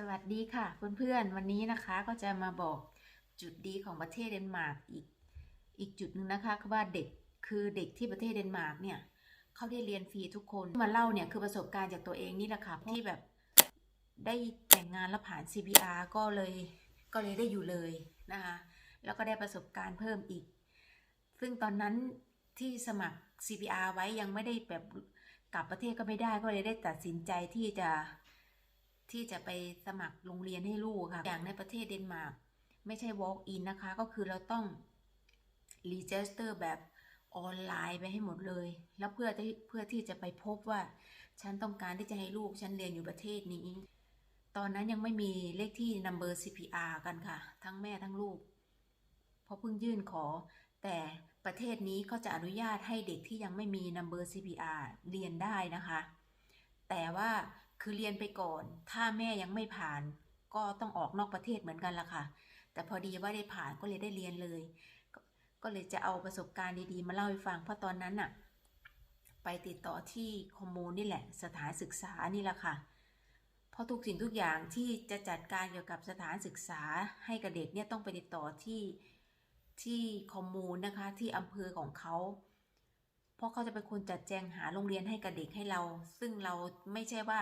สวัสดีค่ะเพื่อนๆวันนี้นะคะก็จะมาบอกจุดดีของประเทศเดนมาร์กอีกอีกจุดหนึ่งนะคะคือว่าเด็กคือเด็กที่ประเทศเดนมาร์กเนี่ยเขาได้เรียนฟรีทุกคนมาเล่าเนี่ยคือประสบการณ์จากตัวเองนี่แหละค่ะที่แบบได้แต่งงานแล้วผ่าน CPR ก็เลยก็เลยได้อยู่เลยนะคะแล้วก็ได้ประสบการณ์เพิ่มอีก ซึ่งตอนนั้นที่สมัคร CPR ไว้ยังไม่ได้แบบกลับประเทศก็ไม่ได้ก็เลยได้ตัดสินใจที่จะ ที่จะไปสมัครโรงเรียนให้ลูกค่ะ อย่างในประเทศเดนมาร์กไม่ใช่ walk in นะคะ ก็คือเราต้อง register แบบออนไลน์ไปให้หมดเลย แล้วเพื่อที่เพื่อที่จะไปพบว่า ฉันต้องการที่จะให้ลูกฉันเรียนอยู่ประเทศนี้ ตอนนั้นยังไม่มีเลขที่ number CPR กันค่ะ ทั้งแม่ทั้งลูก เพราะเพิ่งยื่นขอ แต่ประเทศนี้เขาจะอนุญาตให้เด็กที่ยังไม่มี number CPR เรียนได้นะคะ แต่ว่า คือเรียนไปก่อน ถ้าแม่ยังไม่ผ่าน ก็ต้องออกนอกประเทศเหมือนกันละค่ะ แต่พอดีว่าได้ผ่านก็เลยได้เรียนเลยก็ก็เลยจะเอาประสบการณ์ดีๆ มาเล่าให้ฟัง เพราะตอนนั้นน่ะ ไปติดต่อที่คอมมูนนี่แหละ สถานศึกษานี่แหละค่ะ เพราะทุกสิ่งทุกอย่างที่จะจัดการเกี่ยวกับสถานศึกษาให้กับเด็กเนี่ยต้องไปติดต่อที่ที่คอมมูนนะคะที่อำเภอของเขา เพราะเขาจะเป็นคนจัดแจงหาโรงเรียนให้กับเด็กให้เรา ซึ่งเราไม่ใช่ว่า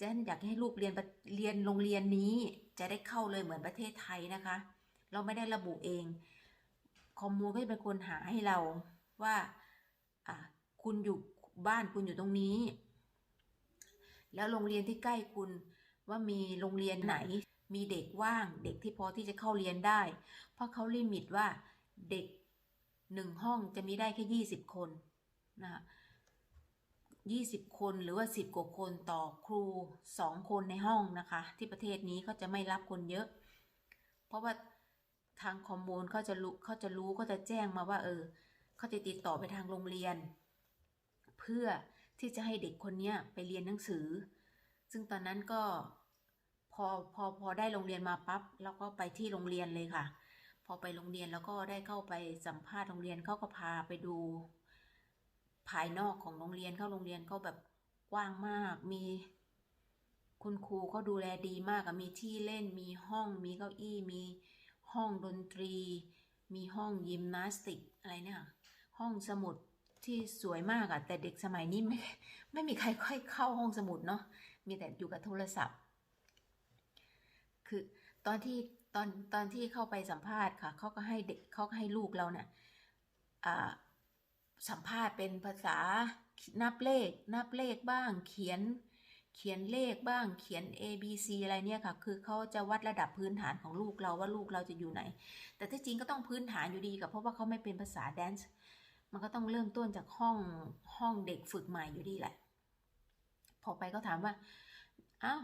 จะอยากให้ลูกเรียนเรียนโรงเรียนนี้ จะได้เข้าเลยเหมือนประเทศไทยนะคะ เราไม่ได้ระบุเองคอมมูนก็จะเป็นคนหาให้เราว่าอะคุณอยู่บ้านคุณอยู่ตรงนี้ แล้วโรงเรียนที่ใกล้คุณว่ามีโรงเรียนไหน มีเด็กว่างเด็กที่พอที่จะเข้าเรียนได้ เพราะเขาลิมิตว่าเด็กหนึ่งห้องจะมีได้แค่ยี่สิบคน นะคะยี่สิบคนหรือว่าสิบกว่าคนต่อครูสองคนในห้องนะคะ ที่ประเทศนี้เขาจะไม่รับคนเยอะ เพราะว่าทางคอมมูนเขาจะรู้เขาจะรู้เขาจะแจ้งมาว่า เออเขาจะติดต่อไปทางโรงเรียน เพื่อที่จะให้เด็กคนเนี้ยไปเรียนหนังสือ ซึ่งตอนนั้นก็พอพอพอได้โรงเรียนมาปั๊บแล้วก็ไปที่โรงเรียนเลยค่ะ พอไปโรงเรียนแล้วก็ได้เข้าไปสัมภาษณ์โรงเรียนเขาก็พาไปดู ภายนอกของโรงเรียนเข้าโรงเรียนเขาแบบกว้างมาก มีคุณครูเขาดูแลดีมากมีที่เล่นมีห้องมีเก้าอี้มีห้องดนตรี มีห้องยิมนาสติกอะไรเนี่ยห้องสมุดที่สวยมากอะแต่เด็กสมัยนี้ไม่ไม่มีใครค่อยเข้าห้องสมุดเนาะมีแต่อยู่กับโทรศัพท์ คือตอนที่ตอนตอนที่เข้าไปสัมภาษณ์ค่ะเขาก็ให้เด็กเขาก็ให้ลูกเราเนี่ยอ่า สัมภาษณ์เป็นภาษานับเลข นับเลขบ้าง เขียน เขียนเลขบ้าง เขียน A B C อะไรเนี่ยค่ะ คือเขาจะวัดระดับพื้นฐานของลูกเราว่าลูกเราจะอยู่ไหน แต่ที่จริงก็ต้องพื้นฐานอยู่ดีกับเพราะว่าเขาไม่เป็นภาษาแดนซ์ มันก็ต้องเริ่มต้นจากห้องห้องเด็กฝึกใหม่อยู่ดีแหละ พอไปก็ถามว่า อ้าว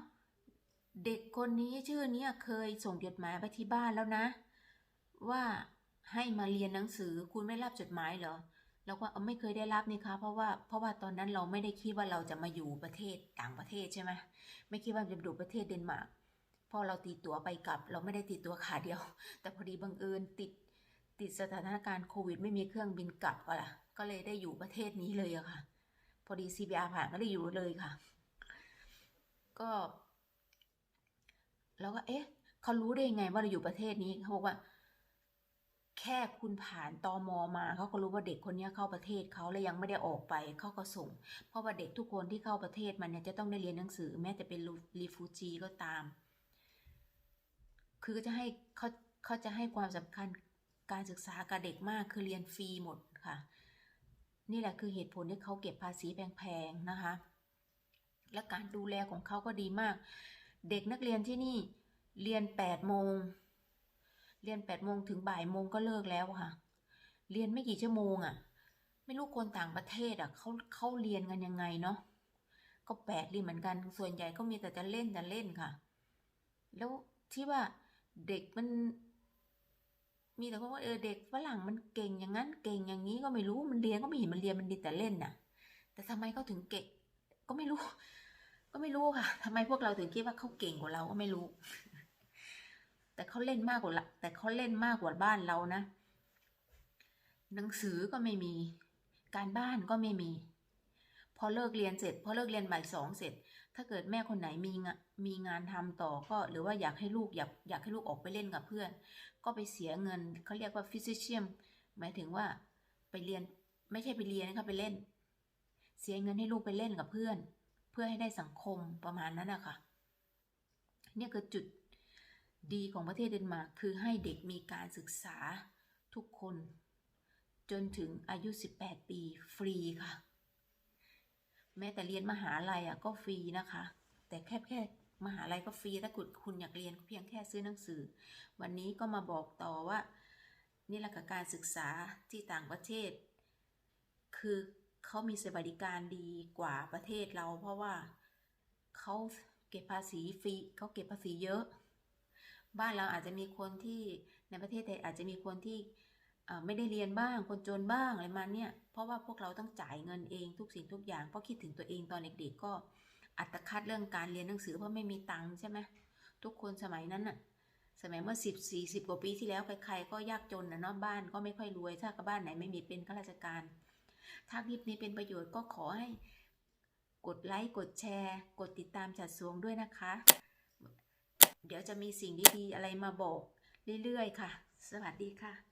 เด็กคนนี้ชื่อเนี้ยเคยส่งจดหมายไปที่บ้านแล้วนะ ว่าให้มาเรียนหนังสือคุณไม่รับจดหมายเหรอ เราก็ไม่เคยได้รับนี่คะเพราะว่าเพราะว่าตอนนั้นเราไม่ได้คิดว่าเราจะมาอยู่ประเทศต่างประเทศใช่ไหมไม่คิดว่าจะไปอยู่ประเทศเดนมาร์กเพราะเราตีตั๋วไปกลับ เราไม่ได้ตีตั๋วขาเดียว แต่พอดีบังเอิญติดติดสถานการณ์โควิด ไม่มีเครื่องบินกลับก็ล่ะ ก็เลยได้อยู่ประเทศนี้เลยอะค่ะ พอดี CBR ผ่านก็ได้อยู่เลยค่ะ ก็ แล้วก็เอ๊ะเขารู้ได้ยังไงว่าเราอยู่ประเทศนี้เขาบอกว่า แค่คุณผ่านตอมอมาเขาก็รู้ว่าเด็กคนนี้เข้าประเทศเขาแล้วยังไม่ได้ออกไปเขาก็ส่ง เพราะว่าเด็กทุกคนที่เข้าประเทศมันเนี่ยจะต้องได้เรียนหนังสือ แม้จะเป็นรีฟูจีก็ตาม คือจะให้เขาเขาจะให้ความสำคัญการศึกษากับเด็กมากคือเรียนฟรีหมดค่ะ นี่แหละคือเหตุผลที่เขาเก็บภาษีแพงๆนะคะ และการดูแลของเขาก็ดีมาก เด็กนักเรียนที่นี่เรียนแปดโมง เรียนแปดโมงถึงบ่ายโมงก็เลิกแล้วค่ะ เรียนไม่กี่ชั่วโมงอะ่ะ ไม่รู้คนต่างประเทศอะ่ะเขาเขาเรียนกันยังไงเนาะก็แปลกดีเหมือนกัน ส่วนใหญ่ก็มีแต่จะเล่นจะเล่นค่ะ แล้วที่ว่าเด็กมัน มีแต่ว่าเออเด็กฝรั่งมันเก่งอย่างนั้น เก่งอย่างนี้ก็ไม่รู้มันเรียนก็ไม่เห็นมันเรียนมันดีแต่เล่นน่ะ แต่ทำไมเขาถึงเก่งก็ไม่รู้ ก็ไม่รู้ค่ะทำไมพวกเราถึงคิดว่าเขาเก่งกว่าเราก็ไม่รู้ แต่เขาเล่นมากกว่าแต่เขาเล่นมากกว่าบ้านเรานะ หนังสือก็ไม่มี การบ้านก็ไม่มี พอเลิกเรียนเสร็จ พอเลิกเรียนบ่ายสองเสร็จ ถ้าเกิดแม่คนไหนมีงมีงานทำต่อก็ หรือว่าอยากให้ลูกอยากอยากให้ลูกออกไปเล่นกับเพื่อน ก็ไปเสียเงินเขาเรียกว่า physician หมายถึงว่าไปเรียนไม่ใช่ไปเรียนนะคะไปเล่น เสียเงินให้ลูกไปเล่นกับเพื่อน เพื่อให้ได้สังคมประมาณนั้นนะคะเนี่ยคือจุด ดีของประเทศเดนมาร์กคือให้เด็กมีการศึกษาทุกคน จนถึงอายุ 18 ปีฟรีค่ะ แม้แต่เรียนมหาลัยอะก็ฟรีนะคะ แต่แค่แค่มหาลัยก็ฟรีถ้าคุณคุณอยากเรียนเพียงแค่ซื้อหนังสือ วันนี้ก็มาบอกต่อว่า นี่แหละกับการศึกษาที่ต่างประเทศ คือเขามีสวัสดิการดีกว่าประเทศเรา เพราะว่าเขาเก็บภาษีฟรีเขาเก็บภาษีเยอะ บ้านเราอาจจะมีคนที่ในประเทศไทยอาจจะมีคนที่ไม่ได้เรียนบ้างคนจนบ้างอะไรมาเนี่ย เพราะว่าพวกเราต้องจ่ายเงินเองทุกสิ่งทุกอย่างเพราะคิดถึงตัวเองตอนเด็กๆก็อัตคัดเรื่องการเรียนหนังสือเพราะไม่มีตังค์ใช่ไหมทุกคนสมัยนั้นน่ะ สมัยเมื่อสิบสี่สิบกว่าปีที่แล้วใครๆก็ยากจนนะเนาะบ้านก็ไม่ค่อยรวยถ้ากับบ้านไหนไม่มีเป็นข้าราชการ ถ้าคลิปนี้เป็นประโยชน์ก็ขอให้ กดไลค์กดแชร์ กดติดตามจัดสวงด้วยนะคะ เดี๋ยวจะมีสิ่งดีๆอะไรมาบอกเรื่อยๆค่ะ สวัสดีค่ะ